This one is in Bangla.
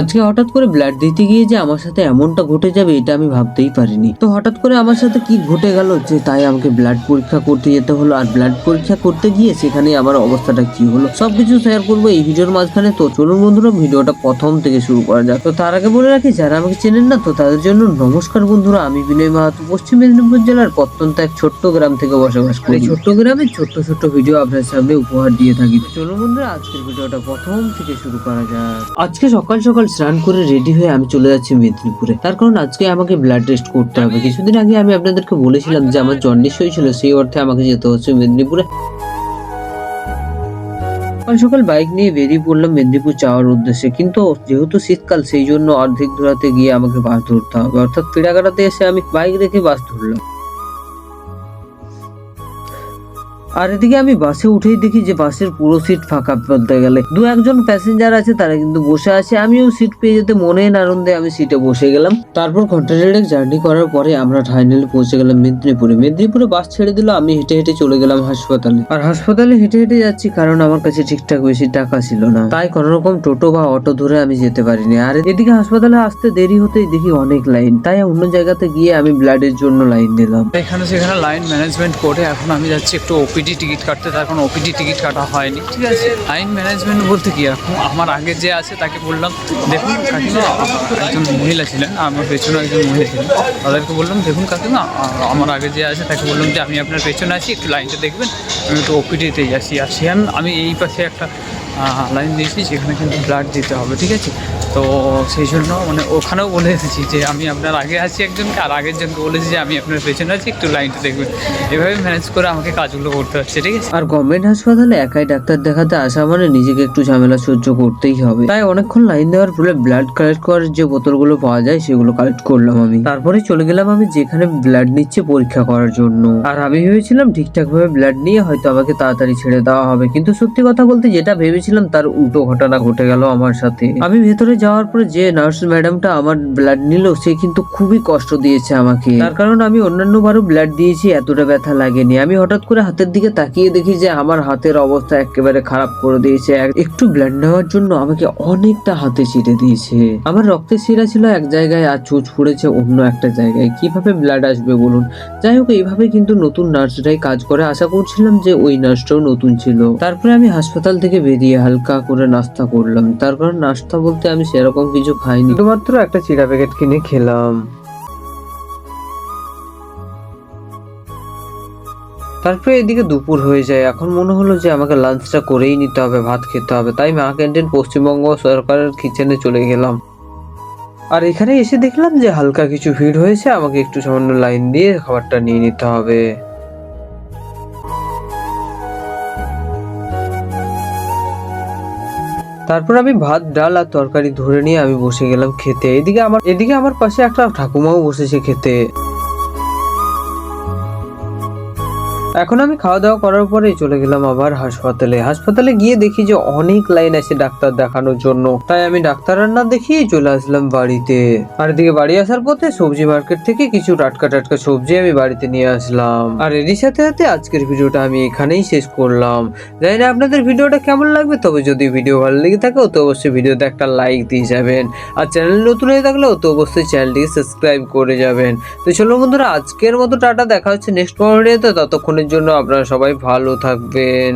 আজকে হঠাৎ করে ব্লাড দিতে গিয়ে যে আমার সাথে এমনটা ঘটে যাবে, এটা আমি ভাবতেই পারিনি। তো হঠাৎ করে আমার সাথে কি ঘটে গেল যে তাই আমাকে ব্লাড পরীক্ষা করতে যেতে হলো, আর ব্লাড পরীক্ষা করতে গিয়ে সেখানে আমার অবস্থাটা কি হলো? সবকিছু শেয়ার করব এই ভিডিওর মাঝখানে। তো চলুন বন্ধুরা, ভিডিওটা প্রথম থেকে শুরু করা যাক। তো তার আগে বলে রাখি, যারা আমাকে চেনেন না, তো তাদের জন্য নমস্কার বন্ধুরা। আমি বিনয় মাহাতো, পশ্চিম মেদিনীপুর জেলার প্রত্যন্ত এক ছোট্ট গ্রাম থেকে বসবাস করি। ছোট্ট গ্রামে ছোট্ট ছোট্ট ভিডিও আপনার সামনে উপহার দিয়ে থাকি। চলুন বন্ধুরা, আজকের ভিডিওটা প্রথম থেকে শুরু করা যাক। আজকে সকাল সকাল স্নান করে রেডি হয়ে আমি চলে যাচ্ছি মেদিনীপুরে। তার কারণ আজকে আমাকে ব্লাড টেস্ট করতে হবে। কিছুদিন আগে আমি আপনাদেরকে বলেছিলাম যে আমার জন্ডিস হয়েছিল, সেই অর্থে আমাকে যেতে হচ্ছে মেদিনীপুরে। সকাল সকাল বাইক নিয়ে বেরিয়ে পড়লাম মেদিনীপুর যাওয়ার উদ্দেশ্যে। কিন্তু যেহেতু শীতকাল, সেই জন্য অর্ধেক দূরাতে গিয়ে আমাকে বাস ধরতে হবে। অর্থাৎ পিড়াগাড়াতে এসে আমি বাইক রেখে বাস ধরলাম। আর এদিকে আমি বাসে উঠেই দেখি যে বাসের পুরো সিট ফাঁকা বলতে গেলে। দু একজন প্যাসেঞ্জার আছে, তারা কিন্তু বসে আছে। আমিও সিট পেয়ে যেতে মনে আনন্দে আমি সিটে বসে গেলাম। তারপর ঘণ্টা দেড়েক জার্নি করার পরে আমরা ফাইনালি পৌঁছে গেলাম মেদিনীপুরে। মেদিনীপুরে বাস ছেড়ে দিল, আমি হেঁটে হেঁটে চলে গেলাম হাসপাতালে। আর হাসপাতালে হেঁটে হেঁটে যাচ্ছি কারণ আমার কাছে ঠিকঠাক বেশি টাকা ছিল না। তাই কোনো রকম টোটো বা অটো ধরে আমি যেতে পারিনি। আর এদিকে হাসপাতালে আসতে দেরি হতেই দেখি অনেক লাইন তাই অন্য জায়গাতে গিয়ে আমি ব্লাডের জন্য লাইন দিলাম এখানে সেখানে লাইন ম্যানেজমেন্ট করে এখন আমি যাচ্ছি একটু ওপিডি টিকিট কাটতে তার কোনো ওপিডি টিকিট কাটা হয়নি। ঠিক আছে। আইন ম্যানেজমেন্ট বলতে কি এখন আমার আগে যে আছে তাকে বললাম দেখুন কাকিমা একজন মহিলা ছিলেন আমার পেছনে একজন মহিলা ছিলেন। তাদেরকে বললাম দেখুন কাকিমা আমার আগে যে আছে তাকে বললাম যে আমি আপনার পেছনে আছি একটু লাইনটা দেখবেন আমি একটু ওপিডিতে যাচ্ছি। আর সেখান আমি এই পাশে একটা লাইন দিয়েছি, যেখানে কিন্তু ব্লাড দিতে হবে, ঠিক আছে? তো সেই জন্য মানে ওখানেও বলে এসেছি যে আমি আপনার আগে আছি একজনকে, আর আগের জনকে বলেছি যে আমি আপনার পেছনে আছি, একটু লাইনটা দেখবেন। এভাবে ম্যানেজ করে আমাকে কাজগুলো করতে হচ্ছে, ঠিক আছে? আর গভর্নমেন্ট হাসপাতালে একাই ডাক্তার দেখাতে আসা মানে নিজেকে একটু ঝামেলা সহ্য করতেই হবে। তাই অনেকক্ষণ লাইন দেওয়ার ফলে ব্লাড কালেক্ট করার যে বোতলগুলো পাওয়া যায়, সেগুলো কালেক্ট করলাম আমি। তারপরে চলে গেলাম আমি যেখানে ব্লাড নিচ্ছে পরীক্ষা করার জন্য। আর আমি ভেবেছিলাম ঠিকঠাক ভাবে ব্লাড নিয়ে হয়তো আমাকে তাড়াতাড়ি ছেড়ে দেওয়া হবে, কিন্তু সত্যি কথা বলতে যেটা ভেবেছিলাম তার উল্টো ঘটনা ঘটে গেল আমার সাথে। আমি ভেতরে যাওয়ার পরে যে নার্স ম্যাডামটা আমার ব্লাড নিল, সে কিন্তু খুবই কষ্ট দিয়েছে আমাকে। তার কারণ আমি অন্যান্য বারও ব্লাড দিয়েছি, এতটা ব্যথা লাগেনি। আমি হঠাৎ করে হাতের দিকে তাকিয়ে দেখি যে আমার হাতের অবস্থা একেবারে খারাপ করে দিয়েছে। একটু ব্লাড নেওয়ার জন্য আমাকে অনেকটা হাতে ছিটে দিয়েছে। আমার রক্তের শিরা ছিল এক জায়গায়, আর চুচ পড়েছে অন্য একটা জায়গায়। কীভাবে ব্লাড আসবে বলুন? যাই হোক, এইভাবে কিন্তু নতুন নার্সরাই কাজ করে। আশা করছিলাম যে ওই নার্সটাও নতুন ছিল। তারপরে আমি হাসপাতাল থেকে বেরিয়ে হালকা করে নাস্তা করলাম। তার কারণ নাস্তা বলতে আমি সেরকম কিছু খাইনি। শুধুমাত্র একটা চিড়া প্যাকেট কিনে খেলাম। তারপরে এদিকে দুপুর হয়ে যায়। এখন মনে হলো যে আমাকে লাঞ্চটা করেই নিতে হবে, ভাত খেতে হবে। তাই মা ক্যান্টিন পশ্চিমবঙ্গ সরকারের কিচেনে চলে গেলাম। আর এখানে এসে দেখলাম যে হালকা কিছু ভিড় হয়েছে। আমাকে একটু সামান্য লাইন দিয়ে খাবারটা নিয়ে নিতে হবে। তারপর আমি ভাত, ডাল আর তরকারি ধরে নিয়ে আমি বসে গেলাম খেতে। এদিকে আমার এদিকে আমার পাশে একটা ঠাকুমাও বসেছে খেতে। এখন আমি খাওয়া দাওয়া করার পরে চলে গেলাম আবার হাসপাতালে। হাসপাতালে গিয়ে দেখি যে অনেক লাইন আছে ডাক্তার দেখানোর জন্য। তাই আমি ডাক্তার আর না দেখিয়ে চলে আসলাম বাড়িতে। আর এদিকে বাড়ি আসার পথে সবজি মার্কেট থেকে কিছু টাটকা টাটকা সবজি আমি বাড়িতে নিয়ে আসলাম। আর এরই সাথে সাথে আজকের ভিডিওটা আমি এখানেই শেষ করলাম। জানি না আপনাদের ভিডিওটা কেমন লাগবে, তবে যদি ভিডিও ভালো লেগে থাকে তো অবশ্যই ভিডিওতে একটা লাইক দিয়ে যাবেন। আর চ্যানেল নতুন হয়ে থাকলেও তো অবশ্যই চ্যানেলটিকে সাবস্ক্রাইব করে যাবেন। তো চলো বন্ধুরা, আজকের মতো টাটা, দেখা হচ্ছে নেক্সট ভিডিওতে জন্য আপনারা সবাই ভালো থাকবেন।